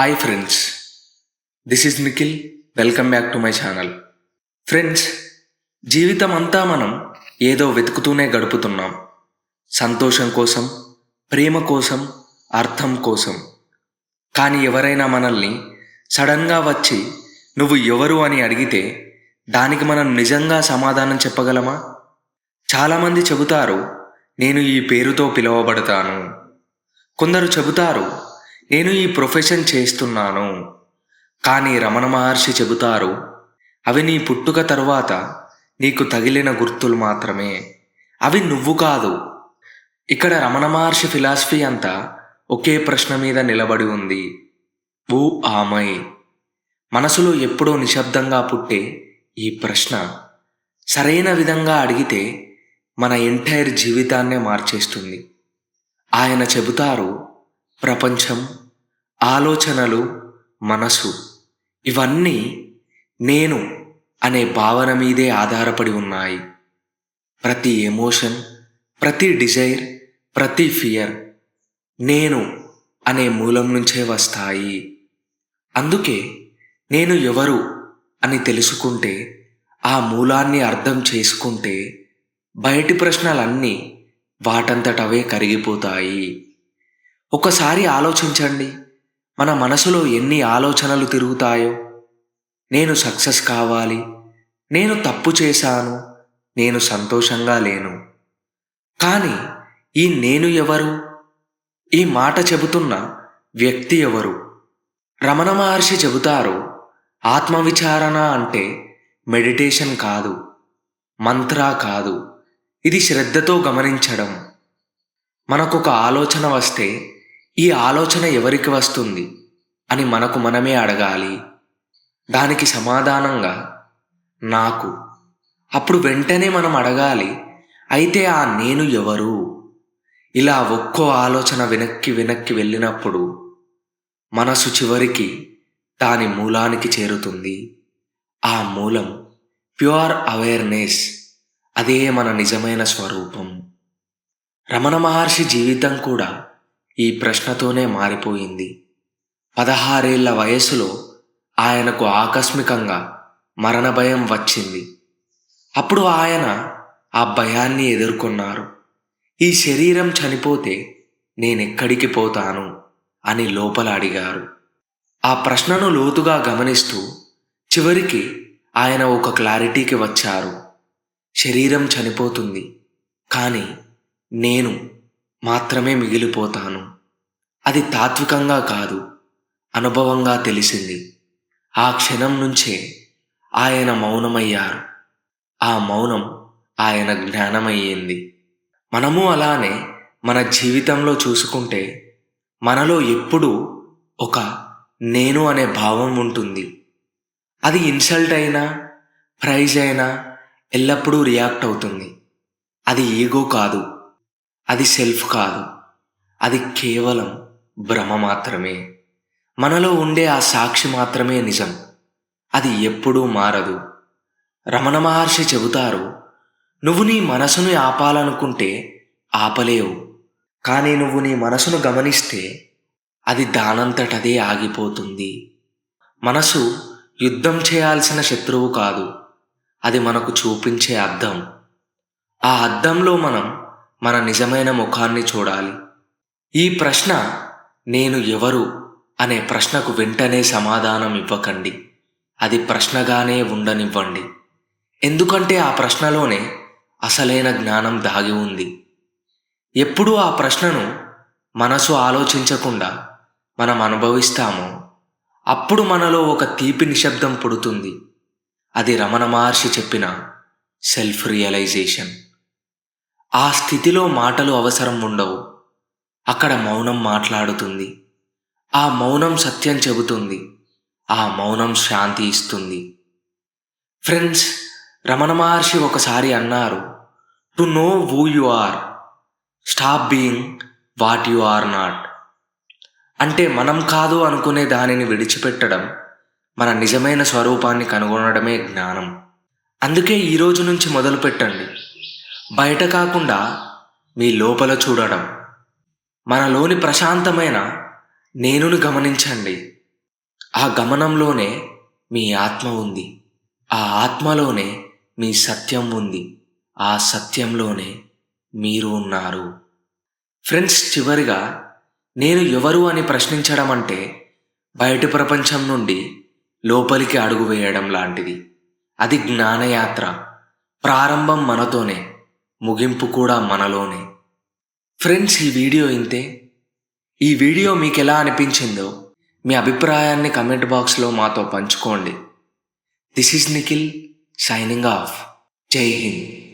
Hi friends this is Nikhil welcome back to my channel friends జీవితం అంతా మనం ఏదో వెతుకుతూనే గడుపుతున్నాం. సంతోషం కోసం ప్రేమ కోసం అర్థం కోసం. కానీ ఎవరైనా మనల్ని సడన్గా వచ్చి నువ్వు ఎవరు అని అడిగితే దానికి మనం నిజంగా సమాధానం చెప్పగలమా? చాలామంది చెబుతారు నేను ఈ పేరుతో పిలువబడతాను. కొందరు చెబుతారు నేను ఈ ప్రొఫెషన్ చేస్తున్నాను. కానీ రమణ మహర్షి చెబుతారు అవి నీ పుట్టుక తరువాత నీకు తగిలిన గుర్తులు మాత్రమే. అవి నువ్వు కాదు. ఇక్కడ రమణ మహర్షి ఫిలాసఫీ అంతా ఒకే ప్రశ్న మీద నిలబడి ఉంది. ఊ ఆమై. మనసులో ఎప్పుడో నిశ్శబ్దంగా పుట్టే ఈ ప్రశ్న. సరైన విధంగా అడిగితే మన ఎంటైర్ జీవితాన్నే మార్చేస్తుంది. ఆయన చెబుతారు ప్రపంచం ఆలోచనలు మనసు ఇవన్నీ నేను అనే భావన మీదే ఆధారపడి ఉన్నాయి. ప్రతి ఎమోషన్ ప్రతి డిజైర్ ప్రతి ఫియర్ నేను అనే మూలం నుంచే వస్తాయి. అందుకే నేను ఎవరు అని తెలుసుకుంటే ఆ మూలాన్ని అర్థం చేసుకుంటే బయటి ప్రశ్నలన్నీ వాటంతటవే కరిగిపోతాయి. ఒకసారి ఆలోచించండి. మన మనసులో ఎన్ని ఆలోచనలు తిరుగుతాయో. నేను సక్సెస్ కావాలి. నేను తప్పు చేశాను. నేను సంతోషంగా లేను. కానీ ఈ నేను ఎవరు? ఈ మాట చెబుతున్న వ్యక్తి ఎవరు? రమణ మహర్షి చెబుతారు ఆత్మవిచారణ అంటే మెడిటేషన్ కాదు మంత్రా కాదు. ఇది శ్రద్ధతో గమనించడం. మనకొక ఆలోచన వస్తే ఈ ఆలోచన ఎవరికి వస్తుంది అని మనకు మనమే అడగాలి. దానికి సమాధానంగా నాకు. అప్పుడు వెంటనే మనం అడగాలి అయితే ఆ నేను ఎవరు? ఇలా ఒక్కో ఆలోచన వెనక్కి వెనక్కి వెళ్ళినప్పుడు మనసు చివరికి దాని మూలానికి చేరుతుంది. ఆ మూలం ప్యూర్ అవేర్నెస్ అదే మన నిజమైన స్వరూపం. రమణ మహర్షి జీవితం కూడా ఈ ప్రశ్నతోనే మారిపోయింది. పదహారేళ్ళ వయసులో ఆయనకు ఆకస్మికంగా మరణ భయం వచ్చింది. అప్పుడు ఆయన ఆ భయాన్ని ఎదుర్కొన్నారు. ఈ శరీరం చనిపోతే నేనెక్కడికి పోతాను? అని లోపల అడిగారు. ఆ ప్రశ్నను లోతుగా గమనిస్తూ చివరికి ఆయన ఒక క్లారిటీకి వచ్చారు. శరీరం చనిపోతుంది. కానీ నేను మాత్రమే మిగిలిపోతాను. అది తాత్వికంగా కాదు అనుభవంగా తెలిసింది. ఆ క్షణం నుంచే ఆయన మౌనమయ్యారు. ఆ మౌనం ఆయన జ్ఞానమయ్యింది. మనము అలానే మన జీవితంలో చూసుకుంటే మనలో ఎప్పుడూ ఒక నేను అనే భావం ఉంటుంది. అది ఇన్సల్ట్ అయినా ప్రైజ్ అయినా ఎల్లప్పుడూ రియాక్ట్ అవుతుంది. అది ఈగో కాదు. అది సెల్ఫ్ కాదు. అది కేవలం భ్రమ మాత్రమే. మనలో ఉండే ఆ సాక్షి మాత్రమే నిజం. అది ఎప్పుడూ మారదు. రమణ మహర్షి చెబుతారు నువ్వు నీ మనసును ఆపాలనుకుంటే ఆపలేవు. కానీ నువ్వు నీ మనసును గమనిస్తే అది దానంతటదే ఆగిపోతుంది. మనసు యుద్ధం చేయాల్సిన శత్రువు కాదు. అది మనకు చూపించే అద్దం. ఆ అద్దంలో మనం మన నిజమైన ముఖాన్ని చూడాలి. ఈ ప్రశ్న నేను ఎవరు అనే ప్రశ్నకు వెంటనే సమాధానం ఇవ్వకండి. అది ప్రశ్నగానే ఉండనివ్వండి. ఎందుకంటే ఆ ప్రశ్నలోనే అసలైన జ్ఞానం దాగి ఉంది. ఎప్పుడు ఆ ప్రశ్నను మనసు ఆలోచించకుండా మనం అనుభవిస్తామో అప్పుడు మనలో ఒక తీపి నిశ్శబ్దం పుడుతుంది. అది రమణ మహర్షి చెప్పిన సెల్ఫ్ రియలైజేషన్. ఆ స్థితిలో మాటలు అవసరం ఉండవు. అక్కడ మౌనం మాట్లాడుతుంది. ఆ మౌనం సత్యం చెబుతుంది. ఆ మౌనం శాంతి ఇస్తుంది. ఫ్రెండ్స్ రమణ మహర్షి ఒకసారి అన్నారు to know who you are stop being what you are not అంటే మనం కాదు అనుకునే దానిని విడిచిపెట్టడం మన నిజమైన స్వరూపాన్ని కనుగొనడమే జ్ఞానం. అందుకే ఈ రోజు నుంచి మొదలు పెట్టండి బయట కాకుండా మీ లోపల చూడడం. మనలోని ప్రశాంతమైన నేనును గమనించండి. ఆ గమనంలోనే మీ ఆత్మ ఉంది. ఆ ఆత్మలోనే మీ సత్యం ఉంది. ఆ సత్యంలోనే మీరు ఉన్నారు. ఫ్రెండ్స్ చివరిగా నేను ఎవరు అని ప్రశ్నించడం అంటే బయటి ప్రపంచం నుండి లోపలికి అడుగు వేయడం లాంటిది. అది జ్ఞానయాత్ర. ప్రారంభం మనతోనే. ముగింపు కూడా మనలోనే. ఫ్రెండ్స్ ఈ వీడియో ఇంతే. ఈ వీడియో మీకు ఎలా అనిపించిందో మీ అభిప్రాయాన్ని కమెంట్ బాక్స్లో మాతో పంచుకోండి. This is Nikhil signing off. Jai Hind.